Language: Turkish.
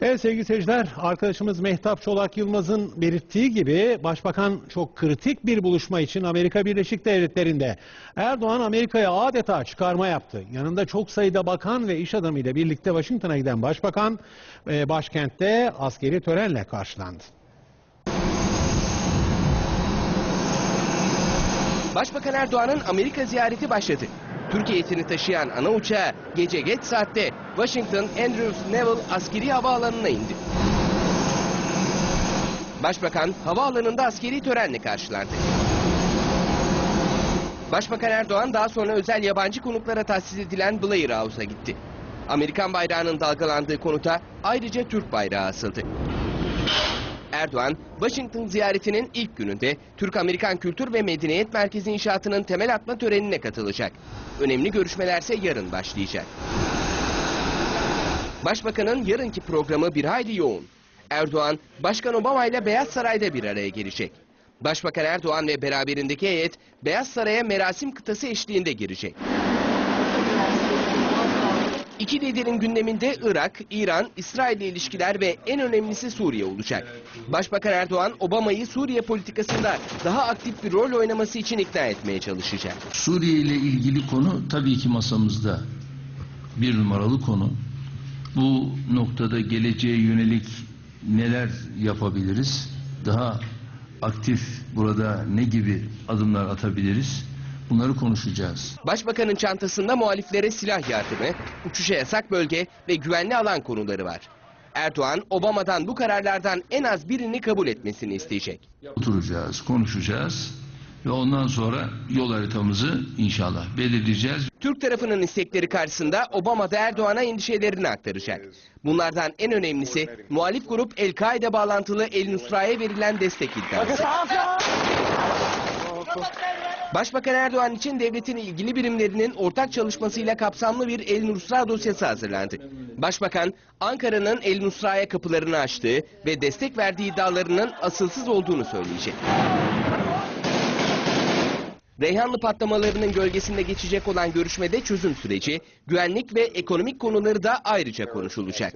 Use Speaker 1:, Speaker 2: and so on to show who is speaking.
Speaker 1: Evet sevgili seyirciler, arkadaşımız Mehtap Çolak Yılmaz'ın belirttiği gibi Başbakan çok kritik bir buluşma için Amerika Birleşik Devletleri'nde. Erdoğan Amerika'ya adeta çıkarma yaptı. Yanında çok sayıda bakan ve iş adamıyla birlikte Washington'a giden Başbakan e, başkentte askeri törenle karşılandı.
Speaker 2: Başbakan Erdoğan'ın Amerika ziyareti başladı. Türkiye heyetini taşıyan ana uçağı gece geç saatte Washington Andrews Naval Askeri Havaalanı'na indi. Başbakan havaalanında askeri törenle karşılandı. Başbakan Erdoğan daha sonra özel yabancı konuklara tahsis edilen Blair House'a gitti. Amerikan bayrağının dalgalandığı konuta ayrıca Türk bayrağı asıldı. Erdoğan, Washington ziyaretinin ilk gününde Türk-Amerikan Kültür ve Medeniyet Merkezi inşaatının temel atma törenine katılacak. Önemli görüşmelerse yarın başlayacak. Başbakanın yarınki programı bir hayli yoğun. Erdoğan, Başkan Obama ile Beyaz Saray'da bir araya gelecek. Başbakan Erdoğan ve beraberindeki heyet Beyaz Saray'a merasim kıtası eşliğinde girecek. İki liderin gündeminde Irak, İran, İsrail ile ilişkiler ve en önemlisi Suriye olacak. Başbakan Erdoğan, Obama'yı Suriye politikasında daha aktif bir rol oynaması için ikna etmeye çalışacak.
Speaker 3: Suriye ile ilgili konu tabii ki masamızda bir numaralı konu. Bu noktada geleceğe yönelik neler yapabiliriz? Daha aktif burada ne gibi adımlar atabiliriz? Bunları konuşacağız.
Speaker 2: Başbakanın çantasında muhaliflere silah yardımı, uçuşa yasak bölge ve güvenli alan konuları var. Erdoğan, Obama'dan bu kararlardan en az birini kabul etmesini isteyecek.
Speaker 3: Oturacağız, konuşacağız ve ondan sonra yol haritamızı inşallah belirleyeceğiz.
Speaker 2: Türk tarafının istekleri karşısında Obama da Erdoğan'a endişelerini aktaracak. Bunlardan en önemlisi muhalif grup El-Kaide bağlantılı El Nusra'ya verilen destek iddiası. Başbakan Erdoğan için devletin ilgili birimlerinin ortak çalışmasıyla kapsamlı bir El Nusra dosyası hazırlandı. Başbakan, Ankara'nın El Nusra'ya kapılarını açtığı ve destek verdiği iddialarının asılsız olduğunu söyleyecek. Reyhanlı patlamalarının gölgesinde geçecek olan görüşmede çözüm süreci, güvenlik ve ekonomik konuları da ayrıca konuşulacak.